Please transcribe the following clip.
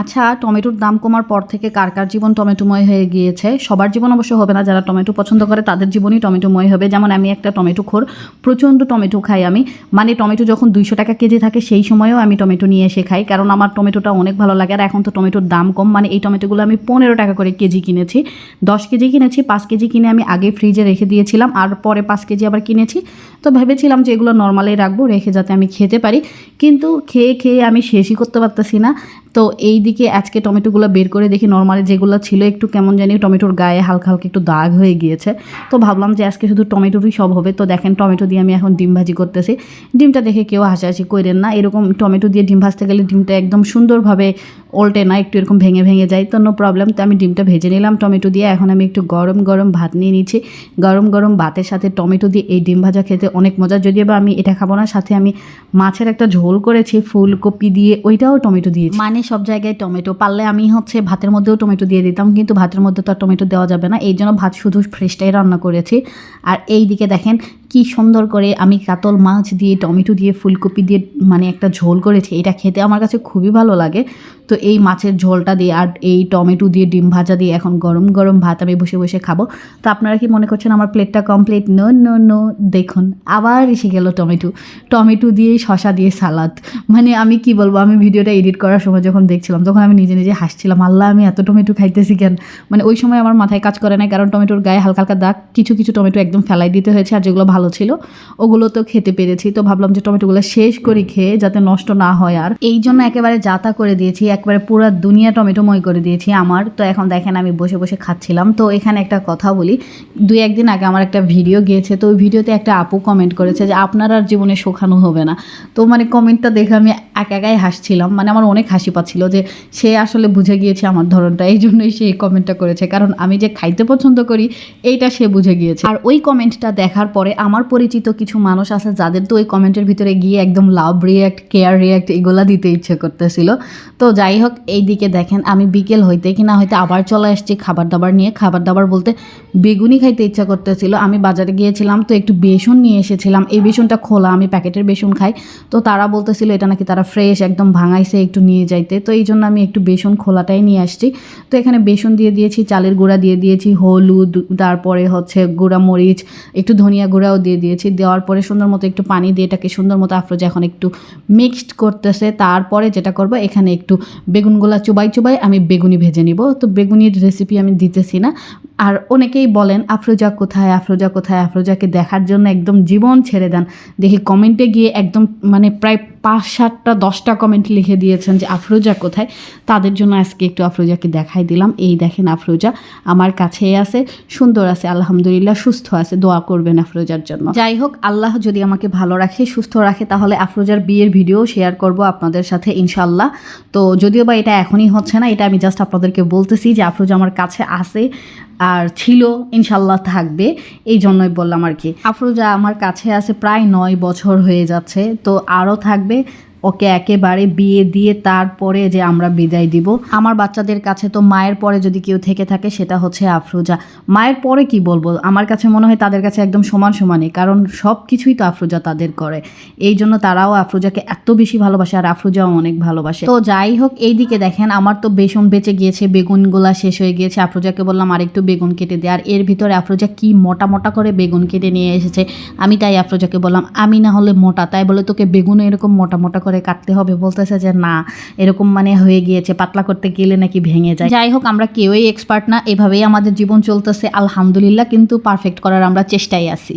আচ্ছা টমেটোর দাম কমার পর থেকে কার কার জীবন টমেটোময় হয়ে গিয়েছে? সবার জীবন অবশ্য হবে না, যারা টমেটো পছন্দ করে তাদের জীবনই টমেটোময় হবে। যেমন আমি একটা টমেটো খোর, প্রচণ্ড টমেটো খাই আমি। মানে টমেটো যখন দুইশো টাকা কেজি থাকে, সেই সময়েও আমি টমেটো নিয়ে এসে খাই। কারণ আমার টমেটোটা অনেক ভালো লাগে আর এখন তো টমেটোর দাম কম। মানে এই টমেটোগুলো আমি পনেরো টাকা করে কেজি কিনেছি। দশ কেজি কিনেছি, পাঁচ কেজি কিনে আমি আগে ফ্রিজে রেখে দিয়েছিলাম আর পরে পাঁচ কেজি আবার কিনেছি। তো ভেবেছিলাম যে এগুলো নর্মালি রাখব, রেখে যাতে আমি খেতে পারি। কিন্তু খেয়ে খেয়ে আমি শেষই করতে পারতেছি না। তো এই দিকে আজকে টমেটোগুলো বের করে দেখি। নর্মালি যেগুলো ছিল একটু কেমন জানি টমেটোর গায়ে হালকা হালকা একটু দাগ হয়ে গিয়েছে। তো ভাবলাম যে আজকে শুধু টমেটোরই সব হবে। তো দেখেন টমেটো দিয়ে আমি এখন ডিম ভাজি করতেছি। ডিমটা দেখে কেউ হাসাহাসি করেন না। এরকম টমেটো দিয়ে ডিম ভাজতে গেলে ডিমটা একদম সুন্দরভাবে উল্টে না, একটু এরকম ভেঙে ভেঙে যায়, তো নো প্রবলেম তো আমি ডিমটা ভেজে নিলাম, টমেটো দিয়ে। এখন আমি একটু গরম গরম ভাত নিয়ে নিচ্ছি। গরম গরম ভাতের সাথে টমেটো দিয়ে এই ডিম ভাজা খেতে অনেক মজা। যদিও বা আমি এটা খাব না, সাথে আমি মাছের একটা ঝোল করেছি, ফুলকপি দিয়ে, ওইটাও টমেটো দিয়েছি। মানে সব জায়গায় টমেটো, পারলে আমি হচ্ছে ভাতের মধ্যেও টমেটো দিয়ে দিতাম, কিন্তু ভাতের মধ্যে তো আর টমেটো দেওয়া যাবে না। এই জন্য ভাত শুধু ফ্রেশটাই রান্না করেছি। আর এই দিকে দেখেন কি সুন্দর করে আমি কাতল মাছ দিয়ে, টমেটো দিয়ে, ফুলকপি দিয়ে মানে একটা ঝোল করেছি, এটা খেতে আমার কাছে খুবই ভালো লাগে। তো এই মাছের ঝোলটা দিয়ে আর এই টমেটো দিয়ে, ডিম ভাজা দিয়ে এখন গরম গরম ভাত আমি বসে বসে খাব। তো আপনারা কি মনে করছেন আমার প্লেটটা কমপ্লিট নো নো নো দেখুন, আবার এসে গেল টমেটো। টমেটো দিয়ে শশা দিয়ে সালাদ। মানে আমি কি বলব, আমি ভিডিওটা এডিট করার সময় যখন দেখছিলাম, তখন আমি নিজে নিজে হাসছিলাম, আল্লাহ, আমি এত টমেটো খাইতেছি কেন? মানে ওই সময় আমার মাথায় কাজ করে না কারণ টমেটোর গায়ে হালকা হালকা দাগ, কিছু কিছু টমেটো একদম ফেলাই দিতে হয়েছে, আর যেগুলো ভালো ছিল। ওগুলো তো খেতে পেরেছি। তো ভাবলাম যে টমেটোগুলো শেষ করে খেয়ে যাতে নষ্ট না হয় আর। এই জন্য একেবারে যাতা করে দিয়েছি, একবারে পুরো দুনিয়া টমেটোময় করে দিয়েছি আমার। তো এখন দেখেন আমি বসে বসে খাচ্ছিলাম। তো এখানে একটা কথা বলি, দুই একদিন আগে আমার একটা ভিডিও গিয়েছে। তো ওই ভিডিওতে একটা আপু কমেন্ট করেছে যে, আপনার আর জীবনে শোখানো হবে না। তো মানে কমেন্টটা দেখে আমি এক একাই হাসছিলাম। মানে আমার অনেক হাসি পাচ্ছিল যে সে আসলে বুঝে গিয়েছে আমার ধরনটা, এই জন্যই সে এই কমেন্টটা করেছে। কারণ আমি যে খাইতে পছন্দ করি, এইটা সে বুঝে গিয়েছে। আর ওই কমেন্টটা দেখার পরে আমার পরিচিত কিছু মানুষ আছে যাদের তো ওই কমেন্টের ভিতরে গিয়ে একদম লাভ রিয়াক্ট কেয়ার রিয়াক্ট এগুলা দিতে ইচ্ছে করতেছিল। তো যাই হোক এই দিকে দেখেন, আমি বিকেল হইতে কি না হইতে আবার চলে আসছি খাবার দাবার নিয়ে। খাবার দাবার বলতে বেগুনি খাইতে ইচ্ছা করতেছিল। আমি বাজারে গিয়েছিলাম, তো একটু বেসন নিয়ে এসেছিলাম। এই বেসনটা খোলা, আমি প্যাকেটের বেসন খাই। তো তারা বলতেছিল, এটা নাকি তারা ফ্রেশ একদম ভাঙাইছে একটু নিয়ে যাইতে। তো এই জন্য আমি একটু বেসন খোলাটাই নিয়ে আসছি। তো এখানে বেসন দিয়ে দিয়েছি, চালের গুঁড়া দিয়ে দিয়েছি, হলুদ, তারপরে হচ্ছে গুঁড়া মরিচ, একটু ধনিয়া গুঁড়াও দিয়ে দিয়েছি। দেওয়ার পরে সুন্দর মতো একটু পানি দিয়ে এটাকে সুন্দর মতো আফরোজা এখন একটু মিক্সড করতেছে। তারপরে যেটা করব, এখানে একটু বেগুনগুলা চুবাই চুবাই আমি বেগুনি ভেজে নিব। তো বেগুনির রেসিপি আমি দিতেছি না। আর অনেকেই বলেন, আফরোজা কোথায়? আফরোজা কোথায়? আফরোজাকে দেখার জন্য একদম জীবন ছেড়ে দেন। দেখি কমেন্টে গিয়ে একদম মানে প্রায় পাঁচ সাতটা দশটা কমেন্ট লিখে দিয়েছেন যে, আফরোজা কোথায়? তাদের জন্য আজকে একটু আফরোজাকে দেখাই দিলাম। এই দেখেন আফরোজা আমার কাছেই আছে, সুন্দর আছে, আলহামদুলিল্লাহ সুস্থ আছে। দোয়া করবেন আফরোজার জন্য। যাই হোক, আল্লাহ যদি আমাকে ভালো রাখে, সুস্থ রাখে, তাহলে আফরোজার বিয়ের ভিডিও শেয়ার করব আপনাদের সাথে ইনশাল্লাহ তো যদিও বা এটা এখনই হচ্ছে না, এটা আমি জাস্ট আপনাদেরকে বলতেছি যে, আফরোজা আমার কাছে আছে। আর ছিল, ইনশাল্লাহ থাকবে। এই জন্যই বললাম আর কি। আফরোজা আমার কাছে আছে প্রায় নয় বছর হয়ে যাচ্ছে, তো আরও থাকবে। ওকে একেবারে বিয়ে দিয়ে তারপরে যে আমরা বিদায় দিব। আমার বাচ্চাদের কাছে তো মায়ের পরে যদি কেউ থেকে থাকে, সেটা হচ্ছে আফরোজা। মায়ের পরে কি বলব? আমার কাছে মনে হয় তাদের কাছে একদম সমান সমানই, কারণ সব কিছুই তো আফরোজা তাদের করে। এই জন্য তারাও আফরোজাকে এত বেশি ভালোবাসে আর আফরোজাও অনেক ভালোবাসে। তো যাই হোক এই দিকে দেখেন, আমার তো বেসন বেঁচে গিয়েছে, বেগুনগুলা শেষ হয়ে গিয়েছে। আফরোজাকে বললাম আর একটু বেগুন কেটে দে। আর এর ভিতরে আফরোজা কি মোটা মোটা করে বেগুন কেটে নিয়ে এসেছে, আমি তাই আফরোজাকে বললাম, আমি না হলে মোটা। তাই বলে তোকে বেগুন এরকম মোটা মোটা করে কাটতে হবে, বলতেছে যে না, এরকম মানে হয়ে গিয়েছে, পাতলা করতে গেলে নাকি ভেঙে যায়। যাই হোক, আমরা কেউই এক্সপার্ট না, এভাবেই আমাদের জীবন চলতেছে, আলহামদুলিল্লাহ, কিন্তু পারফেক্ট করার আমরা চেষ্টাই আছি।